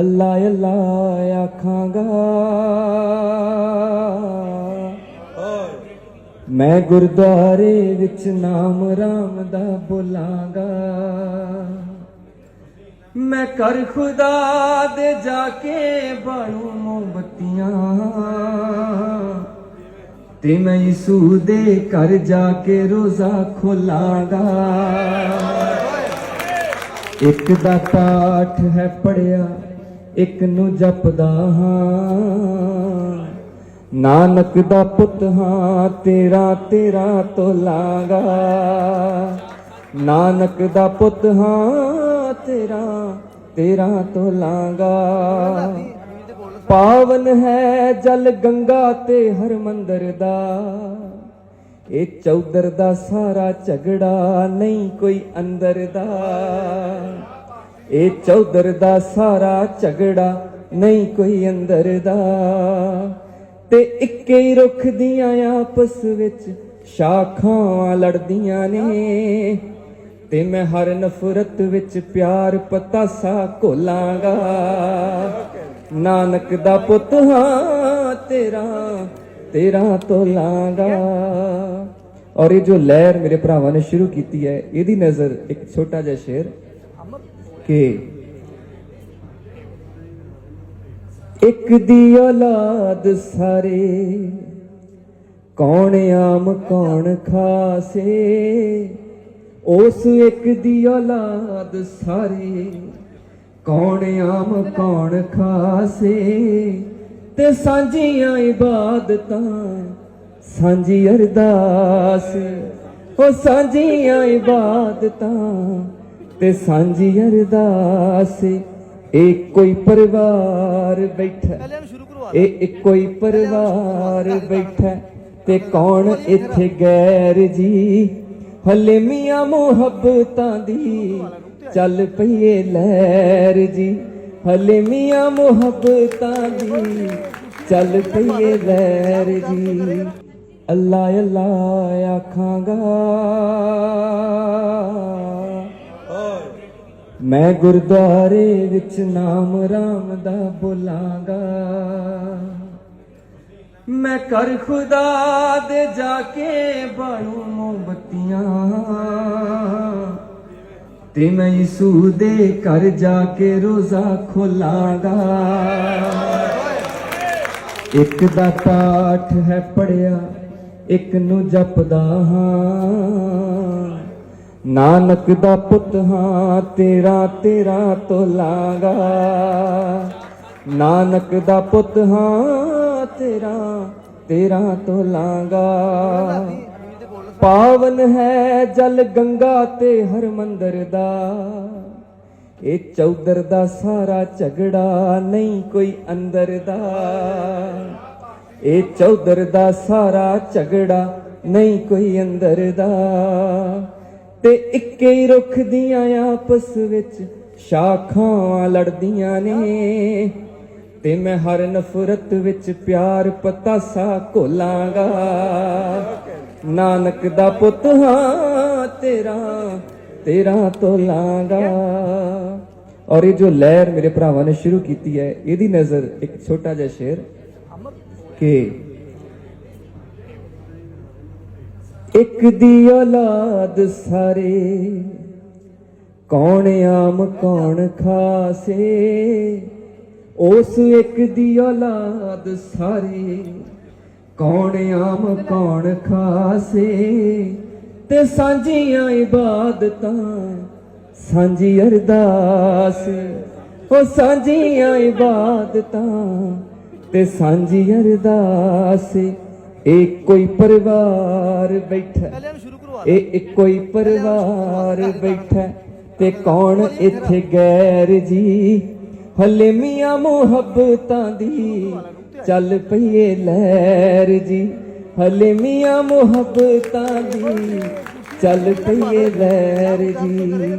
ਅੱਲਾ ਅੱਲਾ ਆਖਾਂਗਾ। ਮੈਂ ਗੁਰਦੁਆਰੇ ਵਿੱਚ ਨਾਮ ਰਾਮ ਦਾ ਬੋਲਾਂਗਾ। ਮੈਂ ਕਰ ਖੁਦਾ ਦੇ ਜਾ ਕੇ ਬਾਲੂ ਮੋਮਬਤੀਆਂ। ਤੇ ਮੈਂ ਯਿਸੂ ਦੇ ਘਰ ਜਾ ਕੇ ਰੋਜ਼ਾ ਖੋਲਾਂਗਾ। ਇੱਕ ਦਾ ਪਾਠ ਹੈ ਪੜਿਆ ਇੱਕ ਨੂੰ ਜਪਦਾ ਹਾਂ। ਨਾਨਕ ਦਾ ਪੁੱਤ ਹਾਂ, ਤੇਰਾ ਤੇਰਾ ਤੋਲਾਂਗਾ ਨਾਨਕ ਦਾ ਪੁੱਤ ਹਾਂ, ਤੇਰਾ ਤੇਰਾ ਤੋਲਾਂਗਾ ਪਾਵਨ ਹੈ ਜਲ ਗੰਗਾ ਤੇ ਹਰਮੰਦਰ ਦਾ। ਇਹ ਚੌਧਰ ਦਾ ਸਾਰਾ ਝਗੜਾ ਨਹੀਂ ਕੋਈ ਅੰਦਰ ਦਾ। ਇਹ ਚੌਧਰ ਦਾ ਸਾਰਾ ਝਗੜਾ ਨਹੀਂ ਕੋਈ ਅੰਦਰ ਦਾ। ਤੇ ਇੱਕੇ ਹੀ ਰੁੱਖ ਦੀਆਂ ਆਪਸ ਵਿੱਚ ਸ਼ਾਖਾਂ ਲੜਦੀਆਂ ਨੇ। ਤੇ ਮੈਂ ਹਰ ਨਫ਼ਰਤ ਵਿੱਚ ਪਿਆਰ ਪਤਾ ਪਤਾਸਾ ਘੋਲਾਂਗਾ। ਨਾਨਕ ਦਾ ਪੁੱਤ ਹਾਂ ਤੇਰਾ ਤੇਰਾ ਤੋਲਾਂਗਾ। ਔਰ ਇਹ ਜੋ ਲਹਿਰ ਮੇਰੇ ਭਰਾਵਾਂ ਨੇ ਸ਼ੁਰੂ ਕੀਤੀ ਹੈ, ਇਹਦੀ ਨਜ਼ਰ ਇੱਕ ਛੋਟਾ ਜਿਹਾ ਸ਼ੇਰ ਕਿ ਇੱਕ ਦੀ ਔਲਾਦ ਸਾਰੇ, ਕੌਣ ਆਮ, ਕੌਣ ਖਾਸੇ, ਉਸ ਇੱਕ ਦੀ ਔਲਾਦ ਸਾਰੇ, ਕੌਣ ਆਮ, ਕੌਣ ਖਾਸੇ, ਤੇ ਸਾਂਝੀਆਂ ਇਬਾਦਤਾਂ, ਸਾਂਝੀ ਅਰਦਾਸ, ਉਹ ਸਾਂਝੀਆਂ ਇਬਾਦਤਾਂ ਤੇ ਸਾਂਝੀ ਅਰਦਾਸ ਇਹ ਕੋਈ ਪਰਿਵਾਰ ਬੈਠਾ। ਇਹ ਇੱਕੋ ਹੀ ਪਰਿਵਾਰ ਬੈਠਾ ਤੇ ਕੌਣ ਇੱਥੇ ਗੈਰ ਜੀ? ਹਲੇ ਮੀਆਂ ਮੁਹੱਬਤਾਂ ਦੀ ਚੱਲ ਪਈਏ ਲਹਿਰ ਜੀ। ਹਲੇ ਮੀਆਂ ਮੁਹੱਬਤਾਂ ਦੀ ਚੱਲ ਪਈਏ ਲਹਿਰ ਜੀ। ਅੱਲਾ ਅੱਲਾ ਆਖਾਂਗਾ। ਮੈਂ ਗੁਰਦੁਆਰੇ ਵਿੱਚ ਨਾਮ ਰਾਮ ਦਾ ਬੋਲਾਂਗਾ। ਮੈਂ ਕਰ ਖੁਦਾ ਦੇ ਜਾ ਕੇ ਬਾਲੂ ਮੋਮਬਤੀਆਂ ਤੇ ਮੈਂ ਯਿਸੂ ਦੇ ਘਰ ਜਾ ਕੇ ਰੋਜ਼ਾ ਖੋਲਾਂਗਾ। ਇੱਕ ਦਾ ਪਾਠ ਹੈ ਪੜਿਆ ਇੱਕ ਨੂੰ ਜਪਦਾ ਹਾਂ। ਨਾਨਕ ਦਾ ਪੁੱਤ ਹਾਂ, ਤੇਰਾ ਤੇਰਾ ਤੋਂ ਤੋਲਾਂਗਾ ਨਾਨਕ ਦਾ ਪੁੱਤ ਹਾਂ, ਤੇਰਾ ਤੇਰਾ ਤੋਂ ਲਾਂਗਾ। ਪਾਵਨ ਹੈ ਜਲ ਗੰਗਾ ਤੇ ਹਰਮੰਦਰ ਦਾ। ਇਹ ਚੌਧਰ ਦਾ ਸਾਰਾ ਝਗੜਾ ਨਹੀਂ ਕੋਈ ਅੰਦਰ ਦਾ। ਇਹ ਚੌਧਰ ਦਾ ਸਾਰਾ ਝਗੜਾ ਨਹੀਂ ਕੋਈ ਅੰਦਰ ਦਾ। ਤੇ ਇੱਕੇ ਹੀ ਰੁੱਖ ਦੀਆਂ ਆਪਸ ਵਿੱਚ ਸ਼ਾਖਾਂ ਲੜਦੀਆਂ ਨੇ। ਤੇ ਮੈਂ ਹਰ ਨਫ਼ਰਤ ਵਿੱਚ ਪਿਆਰ ਪਤਾਸਾ ਘੋਲਾਂਗਾ। ਨਾਨਕ ਦਾ ਪੁੱਤ ਹਾਂ ਤੇਰਾ ਤੇਰਾ ਤੋਲਾਂਗਾ ਔਰ ਇਹ ਜੋ ਲਹਿਰ ਮੇਰੇ ਭਰਾਵਾਂ ਨੇ ਸ਼ੁਰੂ ਕੀਤੀ ਹੈ ਇਹਦੀ ਨਜ਼ਰ ਇੱਕ ਛੋਟਾ ਜਿਹਾ ਸ਼ੇਰ ਕਿ ਇੱਕ ਦੀ ਔਲਾਦ ਸਾਰੇ। ਕੌਣ ਆਮ, ਕੌਣ ਖਾਸੇ। ਉਸ ਇੱਕ ਦੀ ਔਲਾਦ ਸਾਰੇ। ਕੌਣ ਆਮ, ਕੌਣ ਖਾਸੇ। ਤੇ ਸਾਂਝੀਆਂ ਇਬਾਦਤਾਂ, ਸਾਂਝੀ ਅਰਦਾਸ। ਉਹ ਸਾਂਝੀਆਂ ਇਬਾਦਤਾਂ ਤੇ ਸਾਂਝੀ ਅਰਦਾਸ। ਇਹ ਕੋਈ ਪਰਿਵਾਰ ਬੈਠਾ। ਇਹ ਇੱਕੋ ਹੀ ਪਰਿਵਾਰ ਬੈਠਾ। ਤੇ ਕੌਣ ਇੱਥੇ ਗੈਰ ਜੀ? ਹਲੇ ਮੀਆਂ ਮੁਹੱਬਤਾਂ ਦੀ ਚੱਲ ਪਈਏ ਲਹਿਰ ਜੀ। ਹਲੇ ਮੀਆਂ ਮੁਹੱਬਤਾਂ ਦੀ ਚੱਲ ਪਈਏ ਲਹਿਰ ਜੀ।